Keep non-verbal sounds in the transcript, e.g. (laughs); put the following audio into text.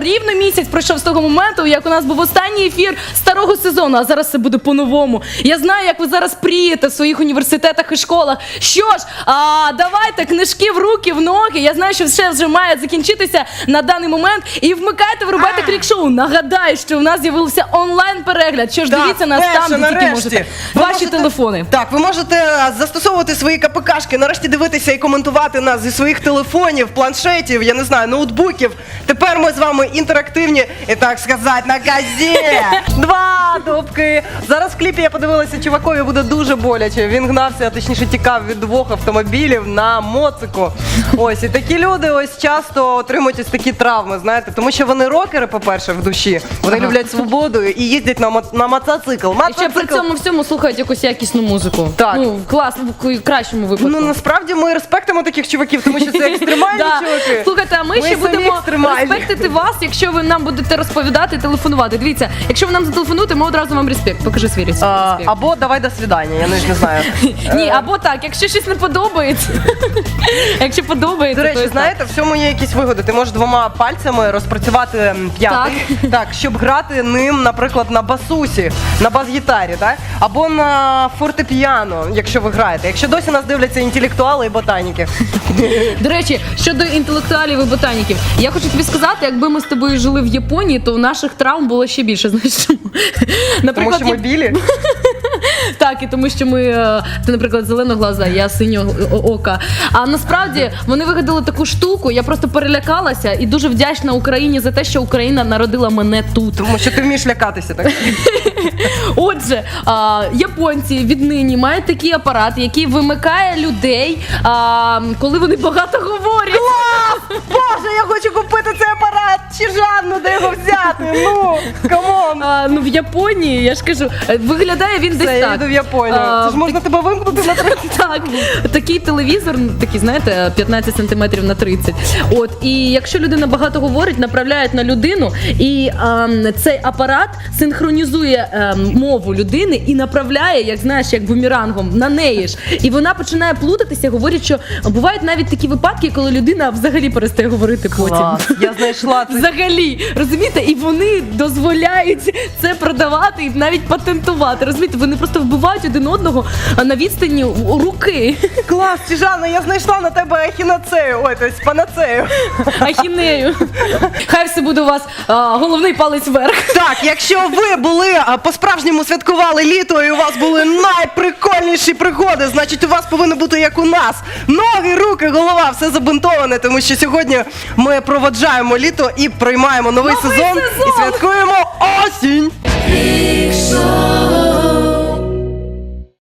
рівно місяць пройшов з того моменту, як у нас був останній ефір старого сезону, а зараз все буде по-новому. Я знаю, як ви зараз прієте в своїх університетах і школах. Що ж, а, давайте книжки в руки, в ноги. Я знаю, що все вже має закінчитися на даний момент. І вмикайте, вирубайте крік-шоу. Нагадаю, що у нас з'явився онлайн-перегляд. Що ж, Так, дивіться нас перше, там, де тільки нарешті. можете. Ви Ваші можете- телефони. Так, ви можете е, застосовувати свої КПКшки, нарешті дивитися і коментувати нас зі своїх телефонів, планшетів, я не знаю, ноутбуків. Тепер ми з вами інтерактивні і так сказати на газі. Два дубки. Зараз в кліпі я подивилася, чувакові буде дуже боляче. Він гнався, а точніше тікав від двох автомобілів на моцику. Ось і такі люди ось часто отримують ось такі травми, знаєте, тому що вони рокери, по-перше, в душі. Вони Ага. люблять свободу і їздять на, мо- на мотоцикл. І ще при цьому всьому слухають якусь якісну музику. Так. Ну, класно, в кращому випадку. Ну насправді ми респектимо таких чуваків, тому що це (laughs) екстремальні Да. чуваки. Слухайте, а ми, Ми ще самі будемо екстремальні. респектити вас, якщо ви нам будете розповідати телефонувати. Дивіться, якщо ви нам зателефонуєте, ми одразу вам респект. Покажи свій респект. А, або давай до свидання, я не, не знаю. (laughs) Ні, або так, якщо щось не подобається. (laughs) якщо подобається, До то речі, і знаєте, в цьому є якісь вигоди. Ти можеш двома пальцями розпрацювати м, п'ятий, так. щоб грати ним, наприклад, на басусі, на бас-гітарі, так? або на фортепіано, якщо ви граєте. Якщо досі нас дивляться інтелектуали і ботаніки. так. (laughs) До речі, щодо інтелектуалів і ботаніків, я хочу тобі сказати, якби ми з тобою жили в Японії, то у наших травм було ще більше. (laughs) Знаєш чому? Тому Наприклад, що ми білі. (laughs) Так, і тому що ми, е, ти, наприклад, зеленоглаза, я синього ока. А насправді вони вигадали таку штуку. Я просто перелякалася і дуже вдячна Україні за те, що Україна народила мене тут. Тому що ти вмієш лякатися, так? (laughs) Отже, японці віднині мають такий апарат, який вимикає людей, коли вони багато говорять. Клас! Боже, я хочу купити цей апарат! Чи Жанну, де його взяти? Ну, камон! А, ну в Японії, я ж кажу, е, виглядає він Це десь я так. йду в Японію. А, Це ж можна тебе вимкнути на 30 Так, такий телевізор, ну, такий, знаєте, 15 сантиметрів на 30. От, і якщо людина багато говорить, направляють на людину, і ем, цей апарат синхронізує ем, мову людини і направляє, як знаєш, як бумерангом на неї ж. І вона починає плутатися, говорять, що бувають навіть такі випадки, коли людина взагалі перестає говорити потім. Клас, я знайшла це. Взагалі, розумієте, і вони дозволяють це продавати і навіть патентувати. Розумієте, вони просто вбивають один одного а, на відстані руки. Клас, Жанна, я знайшла на тебе ахінацею, ой, тобто панацею. Ахінею. Хай все буде у вас а, головний палець вверх. Так, якщо ви були а, по-справжньому святкували літо і у вас були найприкольніші пригоди, значить у вас повинно бути як у нас. Ноги, руки, голова, все забинтоване, тому що сьогодні ми проводжаємо літо і приймаємо новий, Новий сезон, сезон! і святкуємо осінь.